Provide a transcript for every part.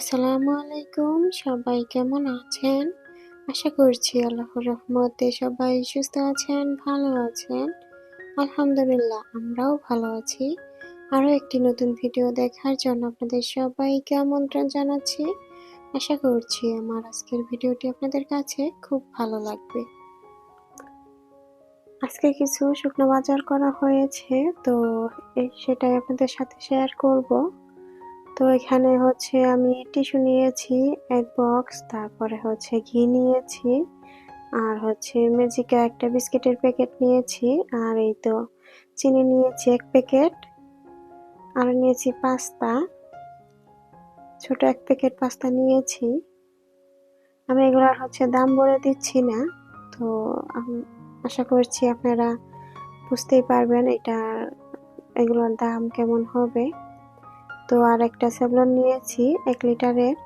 আসসালামু আলাইকুম সবাই কেমন আছেন? আশা করছি আল্লাহর রহমতে সবাই সুস্থ আছেন, ভালো আছেন। আলহামদুলিল্লাহ, আমরাও ভালো আছি। আরও একটি নতুন ভিডিও দেখার জন্য আপনাদের সবাইকে আমন্ত্রণ জানাচ্ছি। আশা করছি আমার আজকের ভিডিওটি আপনাদের কাছে খুব ভালো লাগবে। আজকে কিছু শুকনো বাজার করা হয়েছে, তো সেটাই আপনাদের সাথে শেয়ার করব। তো এখানে হচ্ছে আমি টিস্যু নিয়েছি, এক বক্স, তারপরে হচ্ছে ঘি নিয়েছি, আর হচ্ছে ম্যাজিকা একটা বিস্কিটের প্যাকেট নিয়েছি, আর এই তো চিনি নিয়েছি এক প্যাকেট, আর নিয়েছি পাস্তা, ছোট এক প্যাকেট পাস্তা নিয়েছি। আমি এগুলার হচ্ছে দাম বলে দিচ্ছি না, তো আশা করছি আপনারা বুঝতেই পারবেন এটা, এগুলোর দাম কেমন হবে। তো আর একটা স্যাভলন নিয়েছি, এক লিটারের।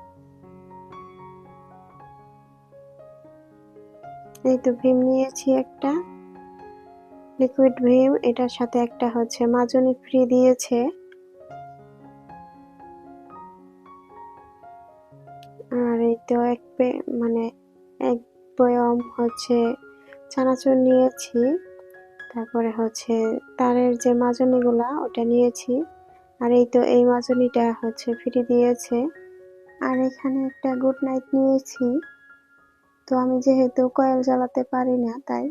এই তো ভীম নিয়েছি একটা। লিকুইড ভীম, এটার সাথে একটা হচ্ছে মাজনি ফ্রি দিয়েছে। আর এই তো এক মানে এক বয়ম হচ্ছে চানাচুর নিয়েছি। তারপরে হচ্ছে তারের যে মাজনিগুলা, ওটা নিয়েছি। আর এই তো এই মাজনিটা হচ্ছে ফ্রি দিয়েছে। আর এখানে একটা গুড নাইট নিয়েছি। তো আমি যেহেতু কয়েল জ্বালাতে পারি না, তাই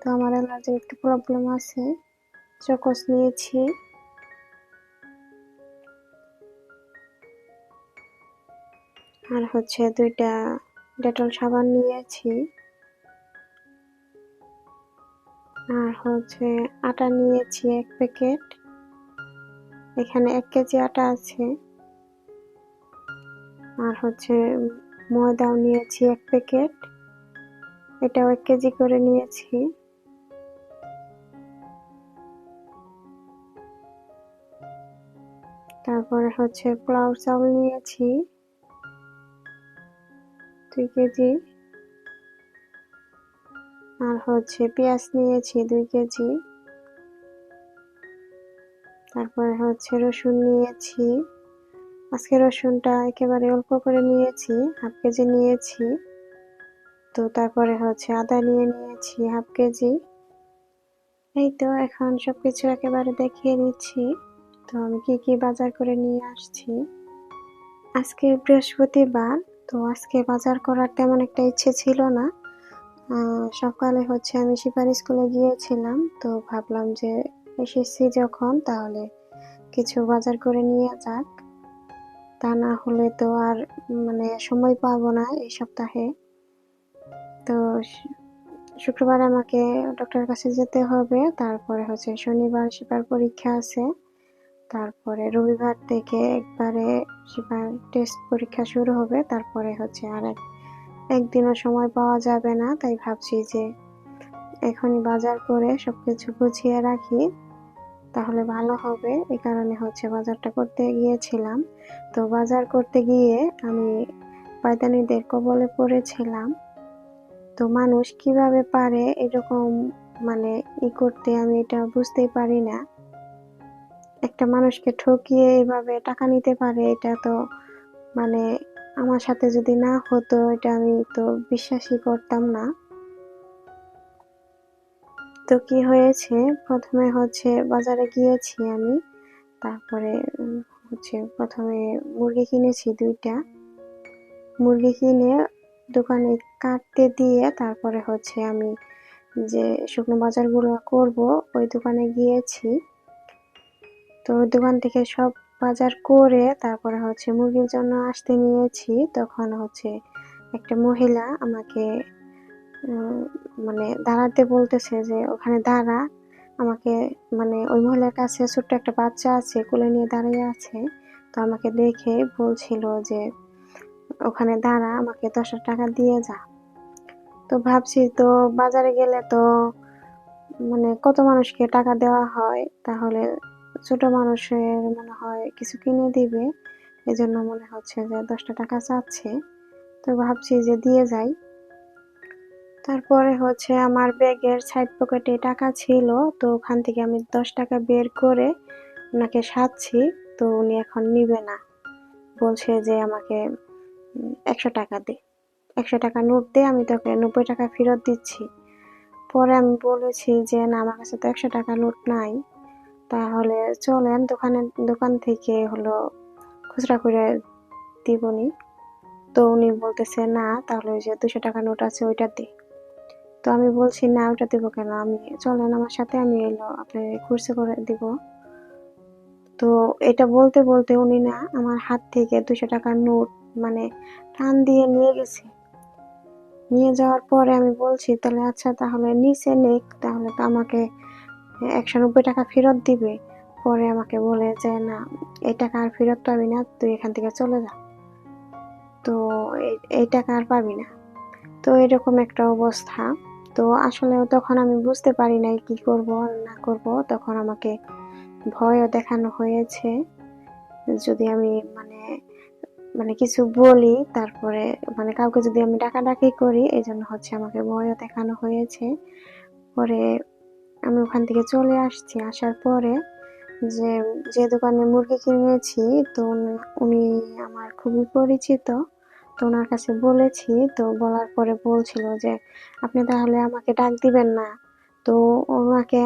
তো আমার অ্যালার্জির একটু প্রবলেম আছে। চকস নিয়েছি। আর হচ্ছে দুইটা ডেটল সাবান নিয়েছি। আর হচ্ছে আটা নিয়েছি এক প্যাকেট এখানে এক কেজি আটা আছে। আর হচ্ছে ময়দাও নিয়েছি এক প্যাকেট। এটাও এক কেজি করে নিয়েছি। তারপরে হচ্ছে পোলাও চাউল নিয়েছি। দুই কেজি। আর হচ্ছে পেঁয়াজ নিয়েছি দুই কেজি। তারপরে হচ্ছে রসুন নিয়েছি। আজকে রসুনটা একেবারে অল্প করে নিয়েছি, হাফ কেজি নিয়েছি। তো তারপরে হচ্ছে আদা নিয়ে নিয়েছি, হাফ কেজি। এই তো এখন সব কিছু একেবারে দেখিয়ে নিচ্ছি। তো আমি কি কি বাজার করে নিয়ে আসছি? আজকে বৃহস্পতিবার, তো আজকে বাজার করার তেমন একটা ইচ্ছে ছিল না। সকালে হচ্ছে আমি শিপার স্কুলে গিয়েছিলাম, তো ভাবলাম যে এসেছি যখন, তাহলে কিছু বাজার করে নিয়ে যাক। তা না হলে তো আর মানে সময় পাবো না এই সপ্তাহে। তো শুক্রবার আমাকে ডক্টরের কাছে যেতে হবে, তারপরে হচ্ছে শনিবার শিপার পরীক্ষা আছে। তারপরে রবিবার থেকে একবারে শিপার টেস্ট পরীক্ষা শুরু হবে, তারপরে হচ্ছে আর একদিনও সময় পাওয়া যাবে না, তাই ভাবছি যে এখনই বাজার করে সবকিছু গুছিয়ে রাখি। তাহলে ভালো হবে এই কারণে হচ্ছে বাজারটা করতে গিয়েছিলাম। তো বাজার করতে গিয়ে আমি পয়তানিদের কবলে পড়েছিলাম। তো মানুষ কীভাবে পারে এরকম মানে ই করতে আমি এটা বুঝতেই পারি না। একটা মানুষকে ঠকিয়ে এভাবে টাকা নিতে পারে, এটা তো মানে আমার সাথে যদি না হতো, এটা আমি তো বিশ্বাসই করতাম না। তো কি হয়েছে? প্রথমে হচ্ছে বাজারে গিয়েছি আমি। তারপরে হচ্ছে প্রথমে মুরগি কিনেছি দুইটা। মুরগি কিনে দোকানে কাটতে দিয়ে তারপরে হচ্ছে আমি যে শুকনো বাজারগুলো করব, ওই দোকানে গিয়েছি। তো দোকান থেকে সব বাজার করে তারপরে হচ্ছে মুরগির জন্য আসতে নিয়েছি। তখন হচ্ছে একটা মহিলা আমাকে মানে দাঁড়াতে বলতেছে যে, ওখানে দাঁড়া, আমাকে মানে ওই মহিলার কাছে ছোট্ট একটা বাচ্চা আছে, কোলে নিয়ে দাঁড়িয়ে আছে। তো আমাকে দেখে বলছিল যে, ওখানে দাঁড়া, আমাকে দশ টাকা দিয়ে যা। তো ভাবছি, তো বাজারে গেলে তো মানে কত মানুষকে টাকা দেওয়া হয়? তাহলে ছোট মানুষের মনে হয় কিছু কিনে দিবে। এজন্য মনে হচ্ছে যে দশটা টাকা চাচ্ছে। তো ভাবছি যে দিয়ে যাই। তারপরে হচ্ছে আমার ব্যাগের সাইড পকেটে টাকা ছিল, তো ওখান থেকে আমি দশ টাকা বের করে ওনাকে সাজছি, তো উনি এখন নিবে না। বলছে যে আমাকে একশো টাকা দে। একশো টাকা নোট দে, আমি তোকে নব্বই টাকা ফেরত দিচ্ছি। পরে আমি বলেছি যে, না, আমার কাছে তো একশো টাকা নোট নাই। তাহলে চলেন, দোকানে, দোকান থেকে হলো খুচরা করে দিবনি। তো উনি বলতেছে, না, তাহলে ওই যে দুশো টাকা নোট আছে, ওইটা দে। তো আমি বলছি, না, ওটা দিব কেন? আমি, চলেন আমার সাথে, আমি এলো আপনি খুচরা করে দিব। তো এটা বলতে বলতে উনি না, আমার হাত থেকে দুশো টাকার নোট মানে টান দিয়ে নিয়ে গেছে। নিয়ে যাওয়ার পরে আমি বলছি, তাহলে আচ্ছা তাহলে নিচে নেক, তাহলে তো আমাকে একশো নব্বই টাকা ফেরত দিবে। পরে আমাকে বলে যে, না, এই টাকা আর ফেরত পাবি না, তুই এখান থেকে চলে যা। তো এই টাকা আর পাবি না। তো এরকম একটা অবস্থা। তো আসলে তখন আমি বুঝতে পারি নাই কি করব না করব। তখন আমাকে ভয়ও দেখানো হয়েছে। যদি আমি মানে মানে কিছু বলি, তারপরে মানে কাউকে যদি আমি ডাকাডাকি করি এই জন্য হচ্ছে আমাকে ভয়ও দেখানো হয়েছে। পরে আমি ওখান থেকে চলে আসছি। আসার পরে যে যে দোকানে মুরগি কিনেছি, তো উনি- উনি আমার খুবই পরিচিত। তো ওনার কাছে বলেছি, তো বলার পরে বলছিল যে, আপনি তাহলে আমাকে ডাক দিবেন না। তো ওনাকে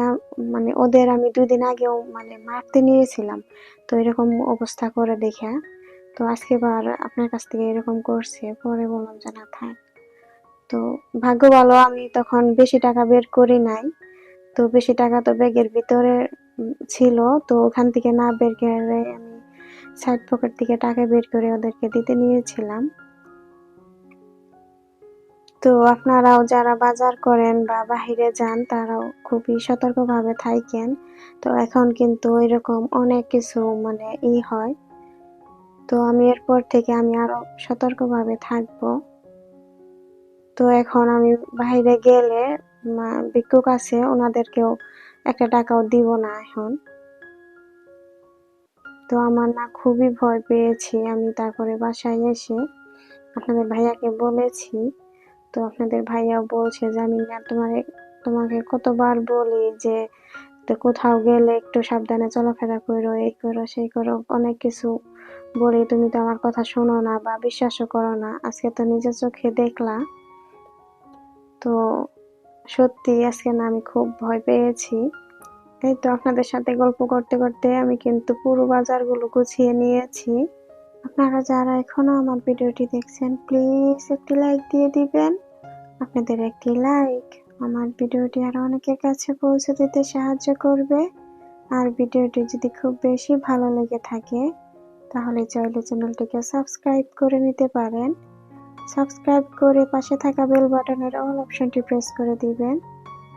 মানে ওদের আমি দুই দিন আগেও মানে মারতে নিয়েছিলাম। তো এরকম অবস্থা করে দেখে, তো আজকে বার আপনার কাছ থেকে এরকম করছে। পরে বললাম যে, না, থাক। তো ভাগ্য ভালো, আমি তখন বেশি টাকা বের করি নাই। তো বেশি টাকা তো ব্যাগের ভিতরে ছিল। তো ওখান থেকে না বের করে আমি সাইড পকেট থেকে টাকা বের করে ওদেরকে দিতে নিয়েছিলাম। তো আপনারাও যারা বাজার করেন বা বাহিরে যান, তারাও খুবই সতর্কভাবে থাকেন। তো এখন কিন্তু এরকম অনেক কিছু মানে ই হয়। তো আমি এরপর থেকে আমি আরও সতর্কভাবে থাকব। তো এখন আমি বাইরে গেলে ভিক্ষুক আছে, ওনাদেরকেও একটা টাকাও দিব না এখন। তো আমার না খুবই ভয় পেয়েছি, আমি তারপরে বাসায় এসে আপনাদের ভাইয়াকে বলেছি। তো আপনাদের ভাইয়াও বলছে যে, আমি না তোমার, তোমাকে কতবার বলি যে কোথাও গেলে একটু সাবধানে চলাফেরা করো, এই করো, সেই করো, অনেক কিছু বলি। তুমি তো আমার কথা শোনো না বা বিশ্বাসও করো না। আজকে তো নিজের চোখে দেখলা। তো সত্যি আজকে না আমি খুব ভয় পেয়েছি। এই তো আপনাদের সাথে গল্প করতে করতে আমি কিন্তু পুরো বাজারগুলো গুছিয়ে নিয়েছি। আপনারা যারা এখনও আমার ভিডিওটি দেখছেন প্লিজ একটি লাইক দিয়ে দিবেন। আপনাদের একটি লাইক আমার ভিডিওটি আরও অনেকের কাছে পৌঁছে দিতে সাহায্য করবে। আর ভিডিওটি যদি খুব বেশি ভালো লেগে থাকে, তাহলে চাইলে চ্যানেলটিকে সাবস্ক্রাইব করে নিতে পারেন। সাবস্ক্রাইব করে পাশে থাকা বেল বাটনের অল অপশনটি প্রেস করে দিবেন।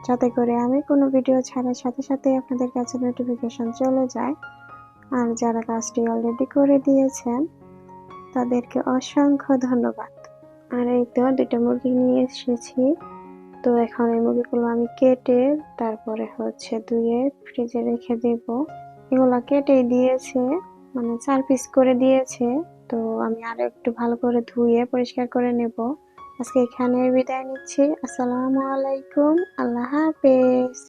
যাতে করে আমি কোনো ভিডিও ছাড়ার সাথে সাথে আপনাদের কাছে নোটিফিকেশন চলে যায়। আর যারা কাজটি অলরেডি করে দিয়েছেন, তাদেরকে অসংখ্য ধন্যবাদ। আর এই তো দুটো মুরগি নিয়ে এসেছি। তো এখন এই মুরগিগুলো আমি কেটে তারপরে হচ্ছে ধুয়ে ফ্রিজে রেখে দেব। এগুলো কেটেই দিয়েছে মানে চার পিস করে দিয়েছে। তো আমি আরও একটু ভালো করে ধুয়ে পরিষ্কার করে নেব। আজকে এখানে বিদায় নিচ্ছি। আসসালামু আলাইকুম। আল্লাহ হাফেজ।